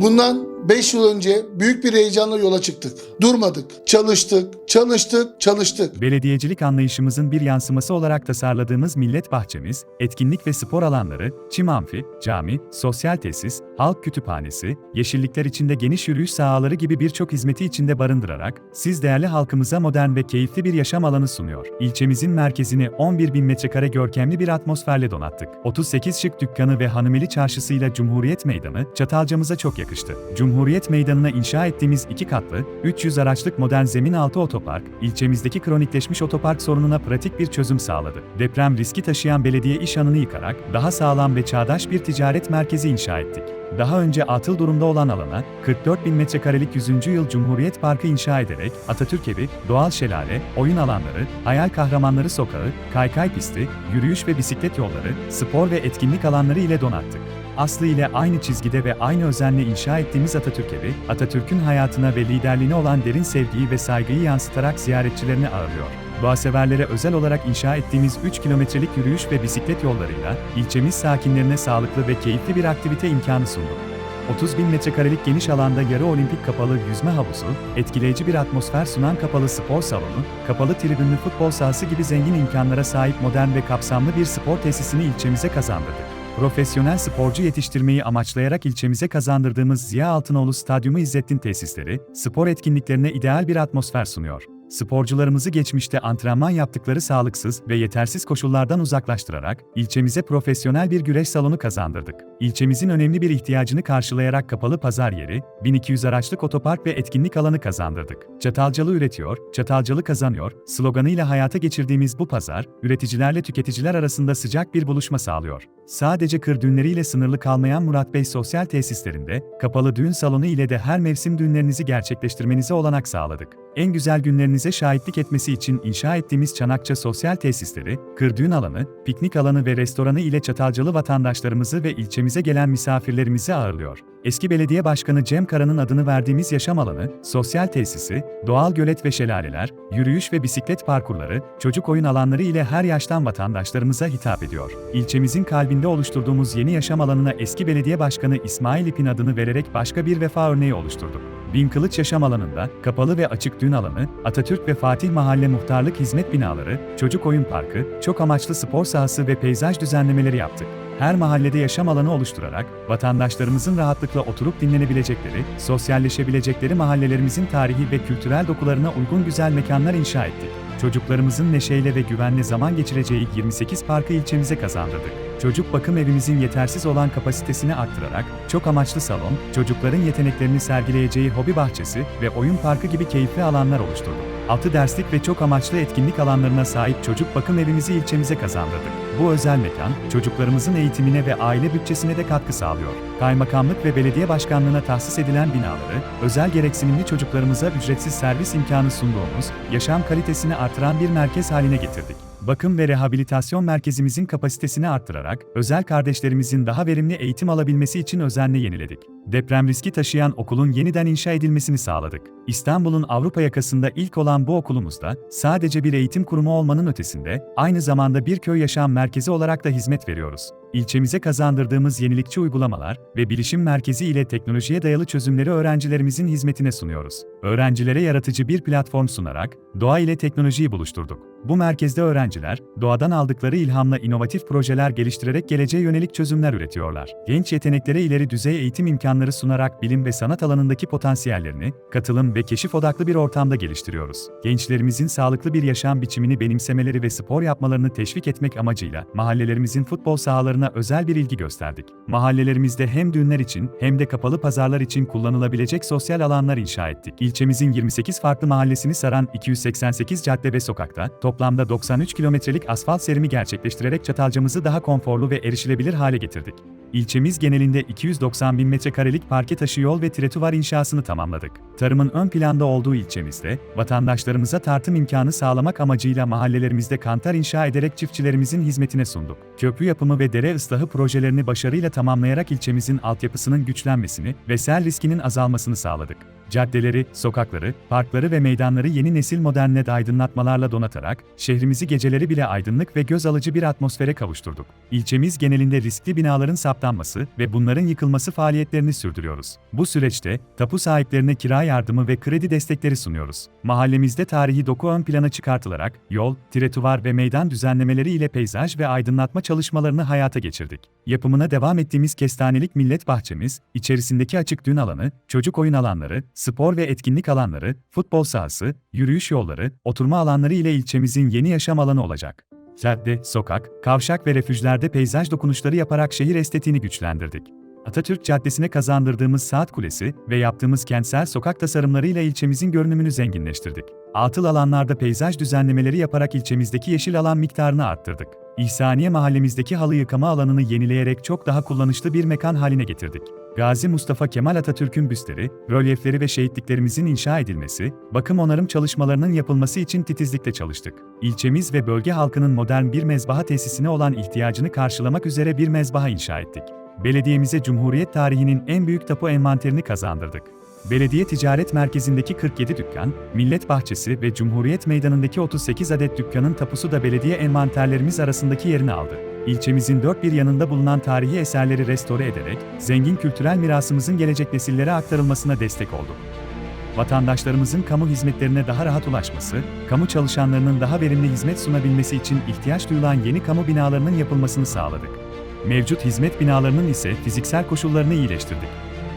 Bundan 5 yıl önce büyük bir heyecanla yola çıktık. Durmadık, çalıştık, çalıştık, çalıştık. Belediyecilik anlayışımızın bir yansıması olarak tasarladığımız millet bahçemiz, etkinlik ve spor alanları, çim amfi, cami, sosyal tesis, halk kütüphanesi, yeşillikler içinde geniş yürüyüş sahaları gibi birçok hizmeti içinde barındırarak, siz değerli halkımıza modern ve keyifli bir yaşam alanı sunuyor. İlçemizin merkezini 11 bin metrekare görkemli bir atmosferle donattık. 38 şık dükkanı ve hanımeli çarşısıyla Cumhuriyet Meydanı, Çatalcamıza çok yakıştı. Cumhuriyet Meydanı'na inşa ettiğimiz iki katlı, 300 araçlık modern zemin altı otopark, ilçemizdeki kronikleşmiş otopark sorununa pratik bir çözüm sağladı. Deprem riski taşıyan belediye iş anını yıkarak, daha sağlam ve çağdaş bir ticaret merkezi inşa ettik. Daha önce atıl durumda olan alana 44 bin metrekarelik 100. yıl Cumhuriyet Parkı inşa ederek Atatürk Evi, doğal şelale, oyun alanları, hayal kahramanları sokağı, kaykay pisti, yürüyüş ve bisiklet yolları, spor ve etkinlik alanları ile donattık. Aslı ile aynı çizgide ve aynı özenle inşa ettiğimiz Atatürk Evi, Atatürk'ün hayatına ve liderliğine olan derin sevgiyi ve saygıyı yansıtarak ziyaretçilerini ağırlıyor. Doğaseverlere özel olarak inşa ettiğimiz 3 kilometrelik yürüyüş ve bisiklet yollarıyla ilçemiz sakinlerine sağlıklı ve keyifli bir aktivite imkanı sundu. 30 bin metrekarelik geniş alanda yarı olimpik kapalı yüzme havuzu, etkileyici bir atmosfer sunan kapalı spor salonu, kapalı tribünlü futbol sahası gibi zengin imkanlara sahip modern ve kapsamlı bir spor tesisini ilçemize kazandırdık. Profesyonel sporcu yetiştirmeyi amaçlayarak ilçemize kazandırdığımız Ziya Altınoğlu Stadyumu İzzettin tesisleri, spor etkinliklerine ideal bir atmosfer sunuyor. Sporcularımızı geçmişte antrenman yaptıkları sağlıksız ve yetersiz koşullardan uzaklaştırarak ilçemize profesyonel bir güreş salonu kazandırdık. İlçemizin önemli bir ihtiyacını karşılayarak kapalı pazar yeri, 1200 araçlık otopark ve etkinlik alanı kazandırdık. Çatalcalı üretiyor, Çatalcalı kazanıyor sloganıyla hayata geçirdiğimiz bu pazar, üreticilerle tüketiciler arasında sıcak bir buluşma sağlıyor. Sadece kır düğünleriyle sınırlı kalmayan Murat Bey sosyal tesislerinde, kapalı düğün salonu ile de her mevsim düğünlerinizi gerçekleştirmenize olanak sağladık. En güzel günlerinize şahitlik etmesi için inşa ettiğimiz Çanakça sosyal tesisleri, kır düğün alanı, piknik alanı ve restoranı ile Çatalcalı vatandaşlarımızı ve ilçemize gelen misafirlerimizi ağırlıyor. Eski belediye başkanı Cem Kara'nın adını verdiğimiz yaşam alanı, sosyal tesisi, doğal gölet ve şelaleler, yürüyüş ve bisiklet parkurları, çocuk oyun alanları ile her yaştan vatandaşlarımıza hitap ediyor. İlçemizin kalbinde oluşturduğumuz yeni yaşam alanına eski belediye başkanı İsmail İp'in adını vererek başka bir vefa örneği oluşturduk. Bin Kılıç Yaşam Alanı'nda, kapalı ve açık düğün alanı, Atatürk ve Fatih Mahalle Muhtarlık Hizmet Binaları, çocuk oyun parkı, çok amaçlı spor sahası ve peyzaj düzenlemeleri yaptık. Her mahallede yaşam alanı oluşturarak, vatandaşlarımızın rahatlıkla oturup dinlenebilecekleri, sosyalleşebilecekleri mahallelerimizin tarihi ve kültürel dokularına uygun güzel mekanlar inşa ettik. Çocuklarımızın neşeyle ve güvenli zaman geçireceği 28 parkı ilçemize kazandırdık. Çocuk bakım evimizin yetersiz olan kapasitesini arttırarak, çok amaçlı salon, çocukların yeteneklerini sergileyeceği hobi bahçesi ve oyun parkı gibi keyifli alanlar oluşturduk. 6 derslik ve çok amaçlı etkinlik alanlarına sahip çocuk bakım evimizi ilçemize kazandırdık. Bu özel mekan, çocuklarımızın eğitimine ve aile bütçesine de katkı sağlıyor. Kaymakamlık ve belediye başkanlığına tahsis edilen binaları, özel gereksinimli çocuklarımıza ücretsiz servis imkanı sunduğumuz, yaşam kalitesini artıran bir merkez haline getirdik. Bakım ve rehabilitasyon merkezimizin kapasitesini arttırarak, özel kardeşlerimizin daha verimli eğitim alabilmesi için özenle yeniledik. Deprem riski taşıyan okulun yeniden inşa edilmesini sağladık. İstanbul'un Avrupa yakasında ilk olan bu okulumuzda, sadece bir eğitim kurumu olmanın ötesinde, aynı zamanda bir köy yaşam merkezi olarak da hizmet veriyoruz. İlçemize kazandırdığımız yenilikçi uygulamalar ve bilişim merkezi ile teknolojiye dayalı çözümleri öğrencilerimizin hizmetine sunuyoruz. Öğrencilere yaratıcı bir platform sunarak, doğa ile teknolojiyi buluşturduk. Bu merkezde öğrenciler, doğadan aldıkları ilhamla inovatif projeler geliştirerek geleceğe yönelik çözümler üretiyorlar. Genç yeteneklere ileri düzey eğitim imkanları sunarak bilim ve sanat alanındaki potansiyellerini, katılım ve keşif odaklı bir ortamda geliştiriyoruz. Gençlerimizin sağlıklı bir yaşam biçimini benimsemeleri ve spor yapmalarını teşvik etmek amacıyla mahallelerimizin futbol sahalarına özel bir ilgi gösterdik. Mahallelerimizde hem düğünler için hem de kapalı pazarlar için kullanılabilecek sosyal alanlar inşa ettik. İlçemizin 28 farklı mahallesini saran 288 cadde ve sokakta toplamda 93 kilometrelik asfalt serimi gerçekleştirerek Çatalcamızı daha konforlu ve erişilebilir hale getirdik. İlçemiz genelinde 290 bin metrekarelik parke taşı yol ve tretuvar inşasını tamamladık. Tarımın ön planda olduğu ilçemizde, vatandaşlarımıza tartım imkanı sağlamak amacıyla mahallelerimizde kantar inşa ederek çiftçilerimizin hizmetine sunduk. Köprü yapımı ve dere ıslahı projelerini başarıyla tamamlayarak ilçemizin altyapısının güçlenmesini ve sel riskinin azalmasını sağladık. Caddeleri, sokakları, parkları ve meydanları yeni nesil modern led aydınlatmalarla donatarak, şehrimizi geceleri bile aydınlık ve göz alıcı bir atmosfere kavuşturduk. İlçemiz genelinde riskli binaların saptanması ve bunların yıkılması faaliyetlerini sürdürüyoruz. Bu süreçte, tapu sahiplerine kira yardımı ve kredi destekleri sunuyoruz. Mahallemizde tarihi doku ön plana çıkartılarak, yol, tiretuvar ve meydan düzenlemeleri ile peyzaj ve aydınlatma çalışmalarını hayata geçirdik. Yapımına devam ettiğimiz kestanelik millet bahçemiz, içerisindeki açık dün alanı, çocuk oyun alanları, spor ve etkinlik alanları, futbol sahası, yürüyüş yolları, oturma alanları ile ilçemizin yeni yaşam alanı olacak. Cadde, sokak, kavşak ve refüjlerde peyzaj dokunuşları yaparak şehir estetiğini güçlendirdik. Atatürk Caddesi'ne kazandırdığımız saat kulesi ve yaptığımız kentsel sokak tasarımlarıyla ilçemizin görünümünü zenginleştirdik. Atıl alanlarda peyzaj düzenlemeleri yaparak ilçemizdeki yeşil alan miktarını arttırdık. İhsaniye mahallemizdeki halı yıkama alanını yenileyerek çok daha kullanışlı bir mekan haline getirdik. Gazi Mustafa Kemal Atatürk'ün büstleri, rölyefleri ve şehitliklerimizin inşa edilmesi, bakım onarım çalışmalarının yapılması için titizlikle çalıştık. İlçemiz ve bölge halkının modern bir mezbaha tesisine olan ihtiyacını karşılamak üzere bir mezbaha inşa ettik. Belediyemize Cumhuriyet tarihinin en büyük tapu envanterini kazandırdık. Belediye Ticaret Merkezi'ndeki 47 dükkan, Millet Bahçesi ve Cumhuriyet Meydanı'ndaki 38 adet dükkanın tapusu da belediye envanterlerimiz arasındaki yerini aldı. İlçemizin dört bir yanında bulunan tarihi eserleri restore ederek, zengin kültürel mirasımızın gelecek nesillere aktarılmasına destek olduk. Vatandaşlarımızın kamu hizmetlerine daha rahat ulaşması, kamu çalışanlarının daha verimli hizmet sunabilmesi için ihtiyaç duyulan yeni kamu binalarının yapılmasını sağladık. Mevcut hizmet binalarının ise fiziksel koşullarını iyileştirdik.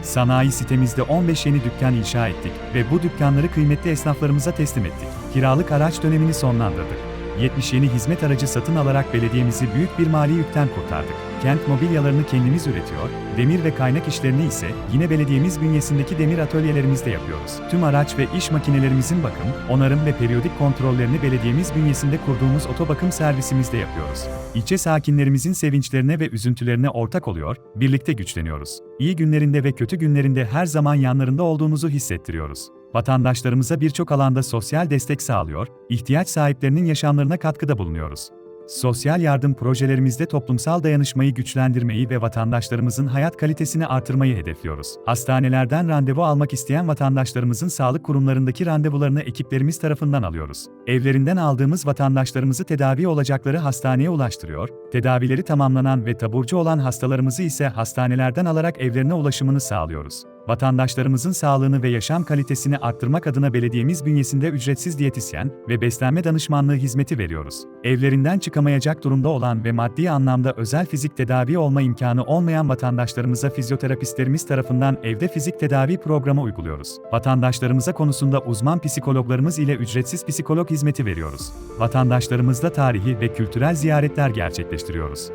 Sanayi sitemizde 15 yeni dükkan inşa ettik ve bu dükkanları kıymetli esnaflarımıza teslim ettik. Kiralık araç dönemini sonlandırdık. 70 yeni hizmet aracı satın alarak belediyemizi büyük bir mali yükten kurtardık. Kent mobilyalarını kendimiz üretiyor, demir ve kaynak işlerini ise yine belediyemiz bünyesindeki demir atölyelerimizde yapıyoruz. Tüm araç ve iş makinelerimizin bakım, onarım ve periyodik kontrollerini belediyemiz bünyesinde kurduğumuz otobakım servisimizde yapıyoruz. İlçe sakinlerimizin sevinçlerine ve üzüntülerine ortak oluyor, birlikte güçleniyoruz. İyi günlerinde ve kötü günlerinde her zaman yanlarında olduğumuzu hissettiriyoruz. Vatandaşlarımıza birçok alanda sosyal destek sağlıyor, ihtiyaç sahiplerinin yaşamlarına katkıda bulunuyoruz. Sosyal yardım projelerimizde toplumsal dayanışmayı güçlendirmeyi ve vatandaşlarımızın hayat kalitesini artırmayı hedefliyoruz. Hastanelerden randevu almak isteyen vatandaşlarımızın sağlık kurumlarındaki randevularını ekiplerimiz tarafından alıyoruz. Evlerinden aldığımız vatandaşlarımızı tedavi olacakları hastaneye ulaştırıyor, tedavileri tamamlanan ve taburcu olan hastalarımızı ise hastanelerden alarak evlerine ulaşımını sağlıyoruz. Vatandaşlarımızın sağlığını ve yaşam kalitesini arttırmak adına belediyemiz bünyesinde ücretsiz diyetisyen ve beslenme danışmanlığı hizmeti veriyoruz. Evlerinden çıkamayacak durumda olan ve maddi anlamda özel fizik tedavi olma imkanı olmayan vatandaşlarımıza fizyoterapistlerimiz tarafından evde fizik tedavi programı uyguluyoruz. Vatandaşlarımıza konusunda uzman psikologlarımız ile ücretsiz psikolog hizmeti veriyoruz. Vatandaşlarımızla tarihi ve kültürel ziyaretler gerçekleştiriyoruz.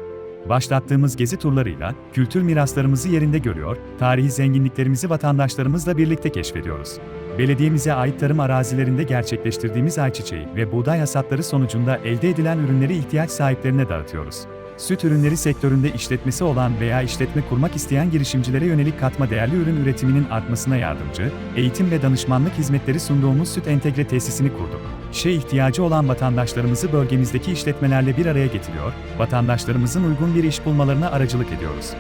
Başlattığımız gezi turlarıyla kültür miraslarımızı yerinde görüyor, tarihi zenginliklerimizi vatandaşlarımızla birlikte keşfediyoruz. Belediyemize ait tarım arazilerinde gerçekleştirdiğimiz ayçiçeği ve buğday hasatları sonucunda elde edilen ürünleri ihtiyaç sahiplerine dağıtıyoruz. Süt ürünleri sektöründe işletmesi olan veya işletme kurmak isteyen girişimcilere yönelik katma değerli ürün üretiminin artmasına yardımcı, eğitim ve danışmanlık hizmetleri sunduğumuz süt entegre tesisini kurduk. İşe ihtiyacı olan vatandaşlarımızı bölgemizdeki işletmelerle bir araya getiriyor, vatandaşlarımızın uygun bir iş bulmalarına aracılık ediyoruz.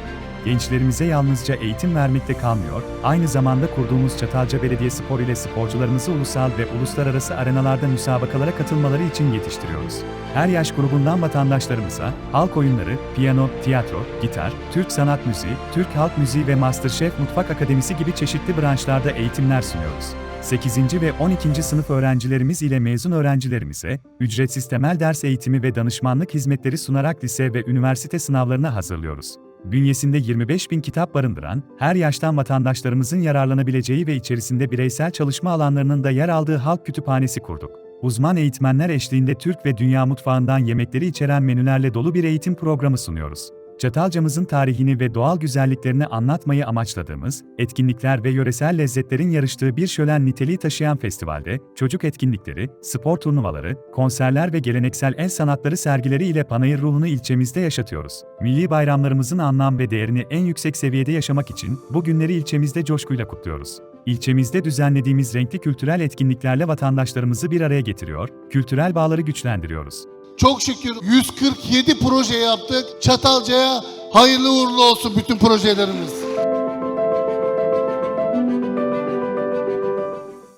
Gençlerimize yalnızca eğitim vermekte kalmıyor, aynı zamanda kurduğumuz Çatalca Belediye Spor ile sporcularımızı ulusal ve uluslararası arenalarda müsabakalara katılmaları için yetiştiriyoruz. Her yaş grubundan vatandaşlarımıza halk oyunları, piyano, tiyatro, gitar, Türk sanat müziği, Türk halk müziği ve Masterchef Mutfak Akademisi gibi çeşitli branşlarda eğitimler sunuyoruz. 8. ve 12. sınıf öğrencilerimiz ile mezun öğrencilerimize ücretsiz temel ders eğitimi ve danışmanlık hizmetleri sunarak lise ve üniversite sınavlarına hazırlıyoruz. Bünyesinde 25 bin kitap barındıran, her yaştan vatandaşlarımızın yararlanabileceği ve içerisinde bireysel çalışma alanlarının da yer aldığı halk kütüphanesi kurduk. Uzman eğitmenler eşliğinde Türk ve dünya mutfağından yemekleri içeren menülerle dolu bir eğitim programı sunuyoruz. Çatalcamızın tarihini ve doğal güzelliklerini anlatmayı amaçladığımız, etkinlikler ve yöresel lezzetlerin yarıştığı bir şölen niteliği taşıyan festivalde, çocuk etkinlikleri, spor turnuvaları, konserler ve geleneksel el sanatları sergileri ile panayır ruhunu ilçemizde yaşatıyoruz. Milli bayramlarımızın anlam ve değerini en yüksek seviyede yaşamak için bu günleri ilçemizde coşkuyla kutluyoruz. İlçemizde düzenlediğimiz renkli kültürel etkinliklerle vatandaşlarımızı bir araya getiriyor, kültürel bağları güçlendiriyoruz. Çok şükür 147 proje yaptık. Çatalca'ya hayırlı uğurlu olsun bütün projelerimiz.